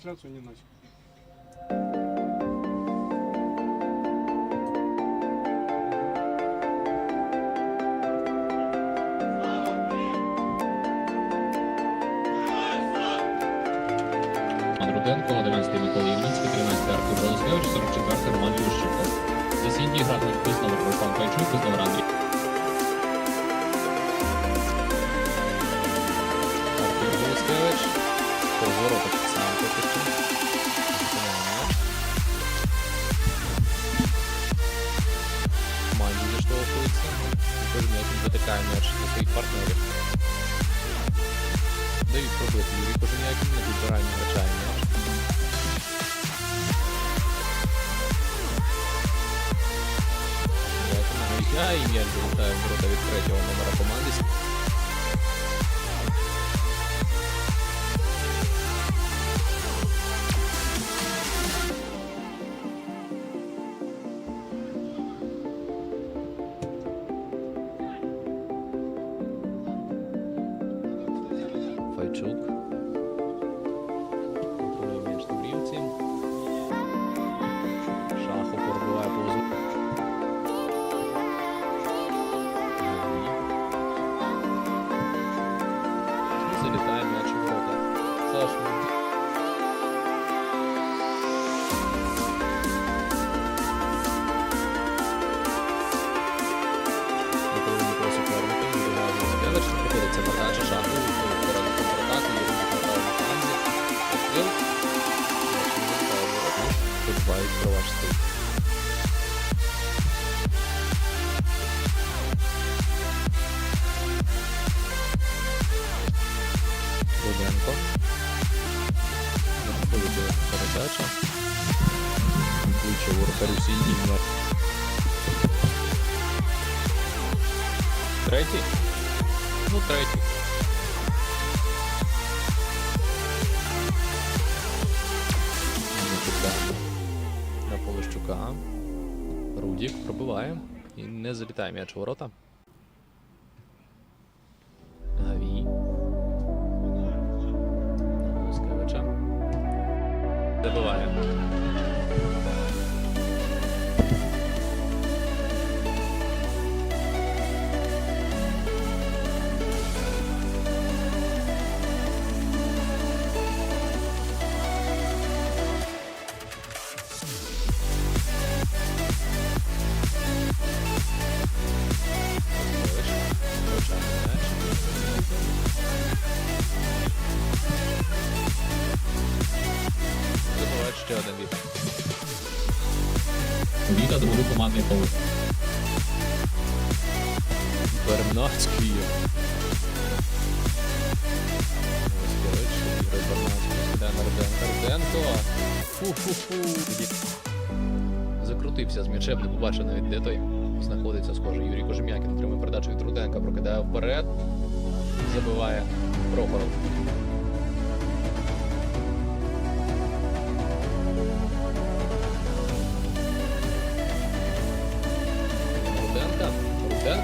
Трансляцию не носит. Руденко, 11 Микола Євніцький, 13 Артур Розгевич, 44 Роман Ющенко. За сінді гратимуть висновок Руслан Пайчук, висновок Андрій. Артур Голоскевич. Повороток Кожен витикає м'яч до своїх партнерів. Дають пробити Юрій Кожем'якін на підбиранні втрачає м'яч. І м'яч залітає ворота від третього Файчук. Контролює м'яч на брівці. Шахов пробиває повзу. Залітає м'яч у ворота. Саш, Подбають про ваш стиль. Руденко. Виходить передача. Виче воротарю сінді м'яч. Третій? Ну, третій. Рудік пробиває і не залітає м'яч у ворота. Гавій. Забиває. Ще один віта. Віта, другий командний фол. Бернацький. Бернацький. Фу-фу-фу. Закрутився з м'ячем, не побачив навіть де той знаходиться, схоже. Юрій Кожем'якін отримує передачу від Руденка, прокидає вперед. Забиває Прохоров.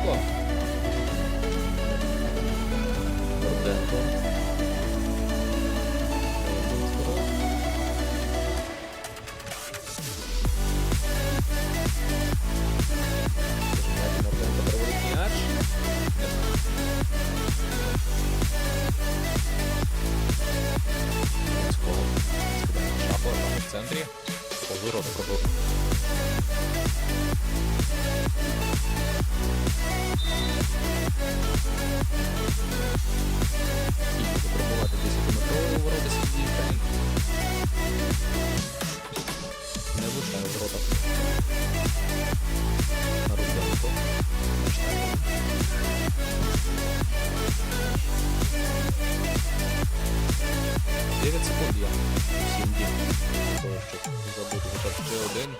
Руденко. Руденко. Руденко переводить м'яч. Міцкого. Скидає на Шахова, там в центрі. Позоров пробив. Влучає в ворота. На Руденко. Дев'ять секунд я. Сім дів. Того, щоб забути хоча б ще один.